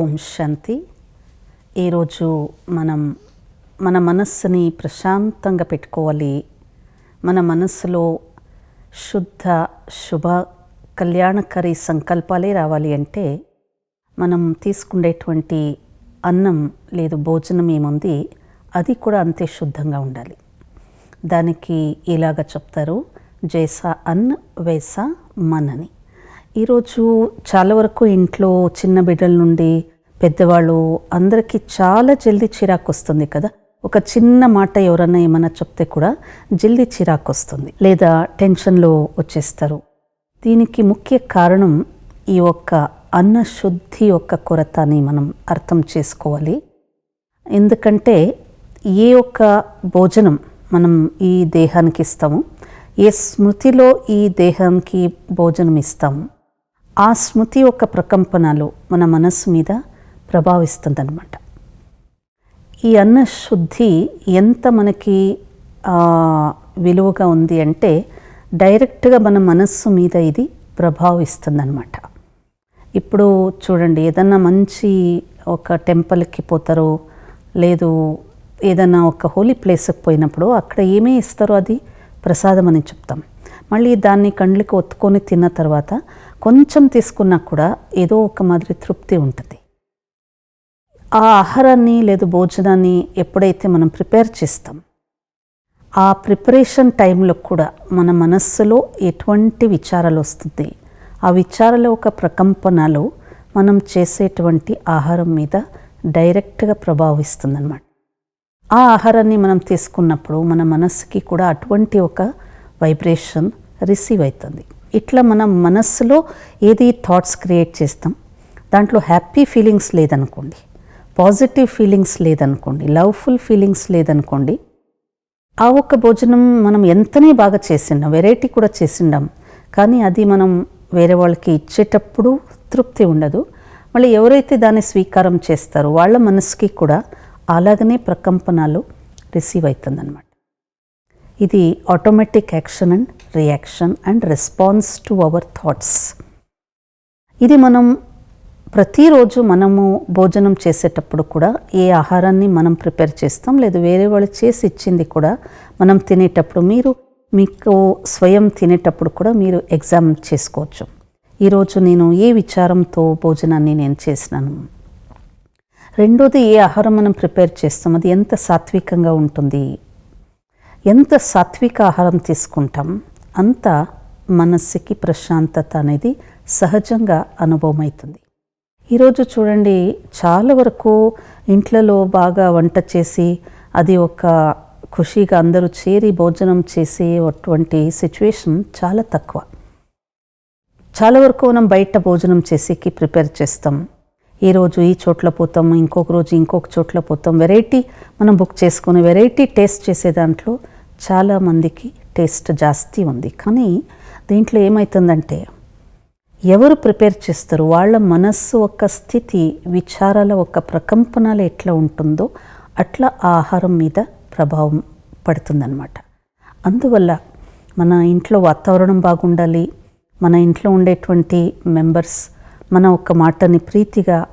ఓం శాంతి. ఈరోజు మనం మన మనస్సుని ప్రశాంతంగా పెట్టుకోవాలి. మన మనస్సులో శుద్ధ శుభ కళ్యాణకరి సంకల్పాలే రావాలి అంటే మనం తీసుకునేటువంటి అన్నం లేదు భోజనం ఏముంది అది కూడా అంతే శుద్ధంగా ఉండాలి. దానికి ఇలాగ చెప్తారు జైసా అన్ వైసా మనని. ఈరోజు చాలా వరకు ఇంట్లో చిన్న బిడ్డల నుండి పెద్దవాళ్ళు అందరికీ చాలా జల్దీ చిరాకు వస్తుంది కదా. ఒక చిన్న మాట ఎవరన్నా ఏమైనా చెప్తే కూడా జల్దీ చిరాకు వస్తుంది లేదా టెన్షన్లో వచ్చేస్తారు. దీనికి ముఖ్య కారణం ఈ ఒక్క అన్న శుద్ధి యొక్క కొరత అని మనం అర్థం చేసుకోవాలి. ఎందుకంటే ఏ ఒక్క భోజనం మనం ఈ దేహానికి ఇస్తాము ఏ స్మృతిలో ఈ దేహానికి భోజనం ఇస్తాము ఆ స్మృతి యొక్క ప్రకంపనలు మన మనస్సు మీద ప్రభావిస్తుందన్నమాట. ఈ అన్నశుద్ధి ఎంత మనకి విలువగా ఉంది అంటే డైరెక్ట్గా మన మనస్సు మీద ఇది ప్రభావిస్తుందన్నమాట. ఇప్పుడు చూడండి ఏదన్నా మంచి ఒక టెంపుల్కి పోతారో లేదు ఏదైనా ఒక హోలీ ప్లేస్కి పోయినప్పుడు అక్కడ ఏమీ ఇస్తారో అది ప్రసాదం అని చెప్తాం. మళ్ళీ దాన్ని కండ్లకు ఒత్తుకొని తిన్న తర్వాత కొంచెం తీసుకున్నా కూడా ఏదో ఒక మాదిరి తృప్తి ఉంటుంది. ఆ ఆహారాన్ని లేదు భోజనాన్ని ఎప్పుడైతే మనం ప్రిపేర్ చేస్తాం ఆ ప్రిపరేషన్ టైంలో కూడా మన మనస్సులో ఎటువంటి విచారాలు వస్తుంది ఆ విచారాల ఒక ప్రకంపనలో మనం చేసేటువంటి ఆహారం మీద డైరెక్ట్గా ప్రభావిస్తుందన్నమాట. ఆ ఆహారాన్ని మనం తీసుకున్నప్పుడు మన మనస్సుకి కూడా అటువంటి ఒక వైబ్రేషన్ రిసీవ్ అవుతుంది. ఇట్లా మనం మనస్సులో ఏది థాట్స్ క్రియేట్ చేస్తాం దాంట్లో హ్యాపీ ఫీలింగ్స్ లేదనుకోండి పాజిటివ్ ఫీలింగ్స్ లేదనుకోండి లవ్ఫుల్ ఫీలింగ్స్ లేదనుకోండి ఆ ఒక్క భోజనం మనం ఎంతనే బాగా చేసిండాం వెరైటీ కూడా చేసిండాం కానీ అది మనం వేరే వాళ్ళకి ఇచ్చేటప్పుడు తృప్తి ఉండదు. మళ్ళీ ఎవరైతే దాన్ని స్వీకారం చేస్తారో వాళ్ళ మనసుకి కూడా అలాగనే ప్రకంపనలు రిసీవ్ అవుతుందన్నమాట. ఇది automatic action and reaction and response to our thoughts ఇది మనం ప్రతిరోజు మనము భోజనం చేసేటప్పుడు కూడా ఏ ఆహారాన్ని మనం ప్రిపేర్ చేస్తాం లేదు వేరే వాళ్ళు చేసి ఇచ్చింది కూడా మనం తినేటప్పుడు మీరు మీకు స్వయం తినేటప్పుడు కూడా మీరు ఎగ్జామ్ చేసుకోవచ్చు. ఈరోజు నేను ఏ విచారంతో భోజనాన్ని నేను చేసినాను? రెండోది ఏ ఆహారం మనం ప్రిపేర్ చేస్తాం అది ఎంత సాత్వికంగా ఉంటుంది? ఎంత సాత్విక ఆహారం తీసుకుంటాం అంత మనస్సుకి ప్రశాంతత అనేది సహజంగా అనుభవం అవుతుంది ఈరోజు చూడండి చాలా వరకు ఇంట్లలో బాగా వంట చేసి అది ఒక ఖుషీగా అందరూ చేరి భోజనం చేసే అటువంటి సిచ్యువేషన్ చాలా తక్కువ. చాలా వరకు మనం బయట భోజనం చేసేకి ప్రిపేర్ చేస్తాం. ఈరోజు ఈ చోట్ల పోతాం ఇంకొక రోజు ఇంకొక చోట్ల పోతాం. వెరైటీ మనం బుక్ చేసుకుని వెరైటీ టేస్ట్ చేసే దాంట్లో చాలా మందికి టేస్ట్ జాస్తి ఉంది. కానీ దీంట్లో ఏమవుతుందంటే ఎవరు ప్రిపేర్ చేస్తారు? వాళ్ళ మనస్సు ఒక స్థితి విచారాల ఒక ప్రకంపనలు ఎట్లా ఉంటుందో అట్లా ఆహారం మీద ప్రభావం పడుతుందన్నమాట. అందువల్ల మన ఇంట్లో వాతావరణం బాగుండాలి మన ఇంట్లో ఉండేటువంటి మెంబర్స్ మన ఒక మాటని ప్రీతిగా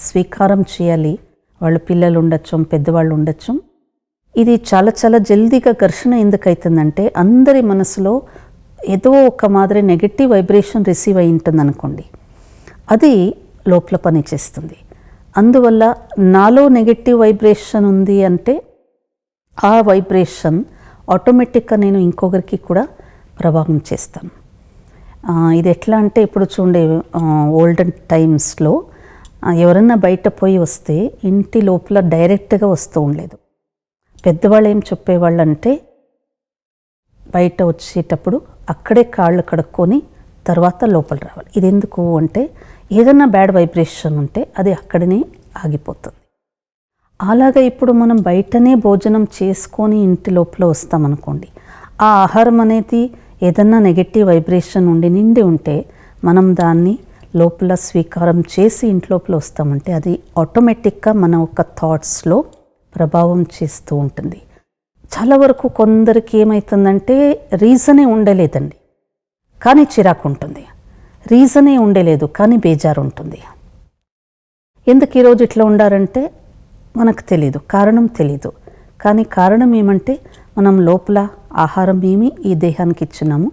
స్వీకారం చేయాలి. వాళ్ళ పిల్లలు ఉండొచ్చు పెద్దవాళ్ళు ఉండొచ్చు. ఇది చాలా చాలా జల్దీగా ఘర్షణ ఎందుకైతుందంటే అందరి మనసులో ఏదో ఒక మాదిరి నెగటివ్ వైబ్రేషన్ రిసీవ్ అయి ఉంటుంది అనుకోండి అది లోపల పని చేస్తుంది. అందువల్ల నాలో నెగటివ్ వైబ్రేషన్ ఉంది అంటే ఆ వైబ్రేషన్ ఆటోమేటిక్గా నేను ఇంకొకరికి కూడా ప్రభావం చేస్తాను. ఇది ఎట్లా అంటే ఇప్పుడు చూడే ఓల్డెన్ టైమ్స్లో ఎవరన్నా బయట పోయి వస్తే ఇంటి లోపల డైరెక్ట్గా వస్తూ ఉండలేదు పెద్దవాళ్ళు ఏం చెప్పేవాళ్ళు అంటే బయట వచ్చేటప్పుడు అక్కడే కాళ్ళు కడుక్కొని తర్వాత లోపల రావాలి. ఇది ఎందుకు అంటే ఏదన్నా బ్యాడ్ వైబ్రేషన్ ఉంటే అది అక్కడనే ఆగిపోతుంది. అలాగా ఇప్పుడు మనం బయటనే భోజనం చేసుకొని ఇంటి లోపల వస్తామనుకోండి ఆ ఆహారం అనేది ఏదన్నా నెగటివ్ వైబ్రేషన్ ఉండి నిండి ఉంటే మనం దాన్ని లోపల స్వీకారం చేసి ఇంట్లోపల వస్తామంటే అది ఆటోమేటిక్గా మన ఒక థాట్స్లో ప్రభావం చేస్తూ ఉంటుంది. చాలా వరకు కొందరికి ఏమవుతుందంటే రీజనే ఉండలేదండి. కానీ చిరాకు ఉంటుంది. రీజనే ఉండలేదు కానీ బేజారు ఉంటుంది. ఎందుకు ఈరోజు ఇట్లా ఉండారంటే మనకు తెలీదు కారణం తెలీదు. కానీ కారణం ఏమంటే మనం లోపల ఆహారం ఏమి ఈ దేహానికి ఇచ్చినాము.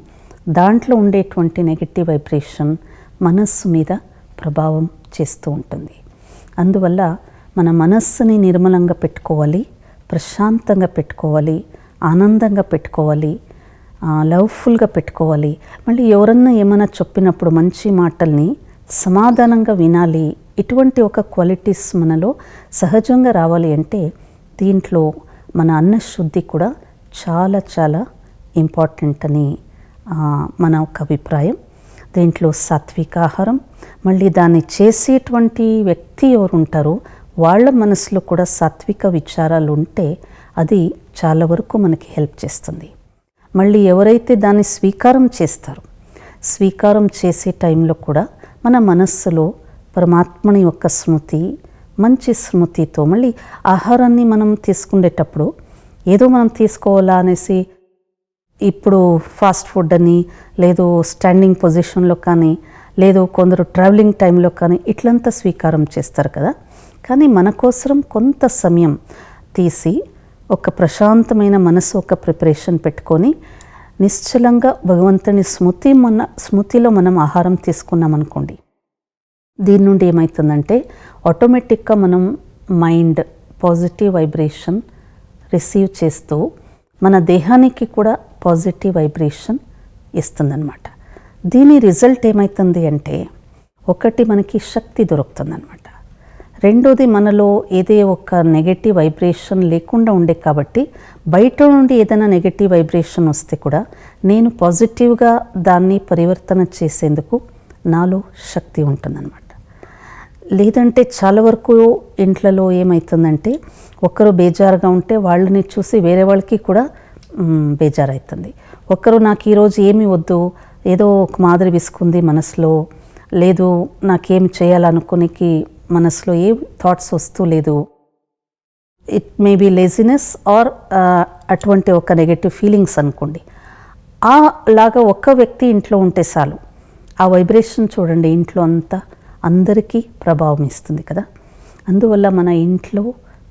దాంట్లో ఉండేటువంటి నెగిటివ్ వైబ్రేషన్ మనస్సు మీద ప్రభావం చేస్తూ ఉంటుంది. అందువల్ల మన మనస్సుని నిర్మలంగా పెట్టుకోవాలి ప్రశాంతంగా పెట్టుకోవాలి ఆనందంగా పెట్టుకోవాలి లవ్ఫుల్గా పెట్టుకోవాలి. మళ్ళీ ఎవరన్నా ఏమైనా చెప్పినప్పుడు మంచి మాటల్ని సమాధానంగా వినాలి. ఇటువంటి ఒక క్వాలిటీస్ మనలో సహజంగా రావాలి అంటే దీంట్లో మన అన్నశుద్ధి కూడా చాలా చాలా ఇంపార్టెంట్ అని మన ఒక అభిప్రాయం. దీంట్లో సాత్విక ఆహారం మళ్ళీ దాన్ని చేసేటువంటి వ్యక్తి ఎవరు ఉంటారో వాళ్ళ మనసులో కూడా సాత్విక విచారాలు ఉంటే అది చాలా వరకు మనకి హెల్ప్ చేస్తుంది. మళ్ళీ ఎవరైతే దాన్ని స్వీకారం చేస్తారో స్వీకారం చేసే టైంలో కూడా మన మనస్సులో పరమాత్మని యొక్క స్మృతి మంచి స్మృతితో మళ్ళీ ఆహారాన్ని మనం తీసుకునేటప్పుడు ఏదో మనం తీసుకోవాలా అనేసి ఇప్పుడు ఫాస్ట్ ఫుడ్ అని లేదు స్టాండింగ్ పొజిషన్లో కానీ లేదు కొందరు ట్రావెలింగ్ టైంలో కానీ ఇట్లంతా స్వీకారం చేస్తారు కదా. కానీ మన కోసం కొంత సమయం తీసి ఒక ప్రశాంతమైన మనసు ఒక ప్రిపరేషన్ పెట్టుకొని నిశ్చలంగా భగవంతుని స్మృతి మన స్మృతిలో మనం ఆహారం తీసుకున్నాం అనుకోండి. దీని నుండి ఏమవుతుందంటే ఆటోమేటిక్గా మనం మైండ్ పాజిటివ్ వైబ్రేషన్ రిసీవ్ చేస్తూ మన దేహానికి కూడా పాజిటివ్ వైబ్రేషన్ ఇస్తుందన్నమాట. దీని రిజల్ట్ ఏమవుతుంది అంటే ఒకటి మనకి శక్తి దొరుకుతుందన్నమాట. రెండోది మనలో ఏదే ఒక నెగటివ్ వైబ్రేషన్ లేకుండా ఉండే కాబట్టి బయట నుండి ఏదైనా నెగటివ్ వైబ్రేషన్ వస్తే కూడా నేను పాజిటివ్గా దాన్ని పరివర్తన చేసేందుకు నాలో శక్తి ఉంటుందన్నమాట. లేదంటే చాలా వరకు ఇంట్లలో ఏమవుతుందంటే ఒకరు బేజారుగా ఉంటే వాళ్ళని చూసి వేరే వాళ్ళకి కూడా బేజారవుతుంది ఒకరు నాకు ఈరోజు ఏమి వద్దు ఏదో ఒక మాదిరి విసుకుంది మనసులో లేదు నాకేం చేయాలనుకునేకి మనసులో ఏ థాట్స్ వస్తూ లేదు. It may be laziness or అటువంటి ఒక నెగటివ్ ఫీలింగ్స్ అనుకోండి. ఆ లాగా ఒక్క వ్యక్తి ఇంట్లో ఉంటే చాలు ఆ వైబ్రేషన్ చూడండి ఇంట్లో అంతా అందరికీ ప్రభావం ఇస్తుంది కదా. అందువల్ల మన ఇంట్లో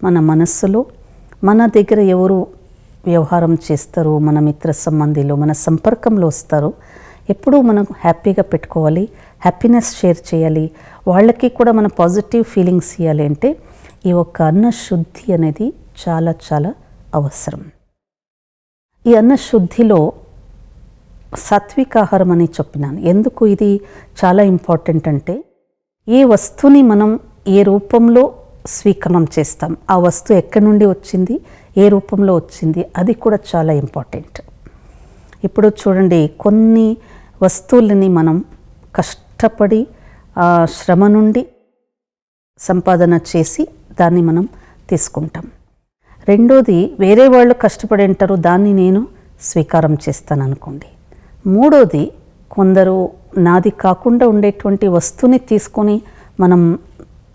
మన మనస్సులో. మన దగ్గర ఎవరు వ్యవహారం చేస్తారో మన మిత్ర సంబంధిలో మన సంపర్కంలో వస్తారో ఎప్పుడూ మనం హ్యాపీగా పెట్టుకోవాలి హ్యాపీనెస్ షేర్ చేయాలి. వాళ్ళకి కూడా మన పాజిటివ్ ఫీలింగ్స్ ఇవ్వాలి అంటే ఈ ఒక్క అన్న శుద్ధి అనేది చాలా చాలా అవసరం. ఈ అన్న శుద్ధిలో సాత్విక ఆహారం అని చెప్పినాను. ఎందుకు ఇది చాలా ఇంపార్టెంట్ అంటే ఏ వస్తువుని మనం ఏ రూపంలో స్వీకరణం చేస్తాం. ఆ వస్తువు ఎక్కడి నుండి వచ్చింది? ఏ రూపంలో వచ్చింది? అది కూడా చాలా ఇంపార్టెంట్. ఇప్పుడు చూడండి కొన్ని వస్తువులని మనం కష్టపడి ఆ శ్రమ నుండి సంపాదన చేసి దాన్ని మనం తీసుకుంటాం. రెండోది వేరే వాళ్ళు కష్టపడి ఉంటారు దాన్ని నేను స్వీకారం చేస్తాను అనుకోండి. మూడోది కొందరు నాది కాకుండా ఉండేటువంటి వస్తువుని తీసుకొని మనం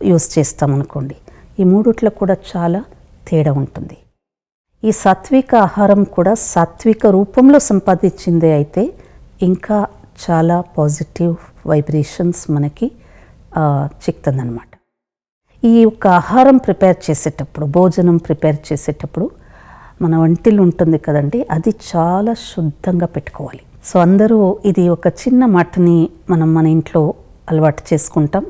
యూస్ చేస్తామనుకోండి. ఈ మూడిట్లో కూడా చాలా తేడా ఉంటుంది. ఈ సాత్విక ఆహారం కూడా సాత్విక రూపంలో సంపాదించిందే అయితే ఇంకా చాలా పాజిటివ్ వైబ్రేషన్స్ మనకి ఆ, ఈ యొక్క ఆహారం ప్రిపేర్ చేసేటప్పుడు భోజనం ప్రిపేర్ చేసేటప్పుడు మన వంటిలు ఉంటుంది కదండి అది చాలా శుద్ధంగా పెట్టుకోవాలి. సో అందరూ ఇది ఒక చిన్న మాటని మనం మన ఇంట్లో అలవాటు చేసుకుంటాం.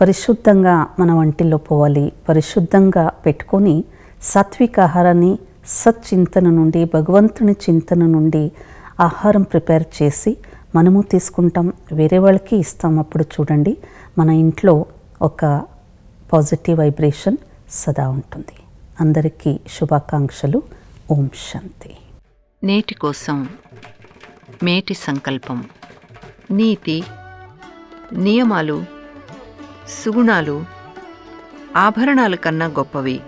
పరిశుద్ధంగా మన వంటిల్లో పోవాలి. పరిశుద్ధంగా పెట్టుకొని సాత్విక ఆహారాన్ని సచ్చింతన నుండి భగవంతుని చింతన నుండి ఆహారం ప్రిపేర్ చేసి మనము తీసుకుంటాం. వేరే వాళ్ళకి ఇస్తాం. అప్పుడు చూడండి మన ఇంట్లో ఒక పాజిటివ్ వైబ్రేషన్ సదా ఉంటుంది. అందరికీ శుభాకాంక్షలు. ఓం శాంతి. నేటి కోసం మేటి సంకల్పం. నీతి నియమాలు సుగుణాలు ఆభరణాల కన్నా గొప్పవి.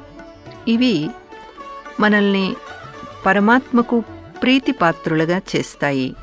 ఇవి మనల్ని పరమాత్మకు ప్రీతిపాత్రులుగా చేస్తాయి.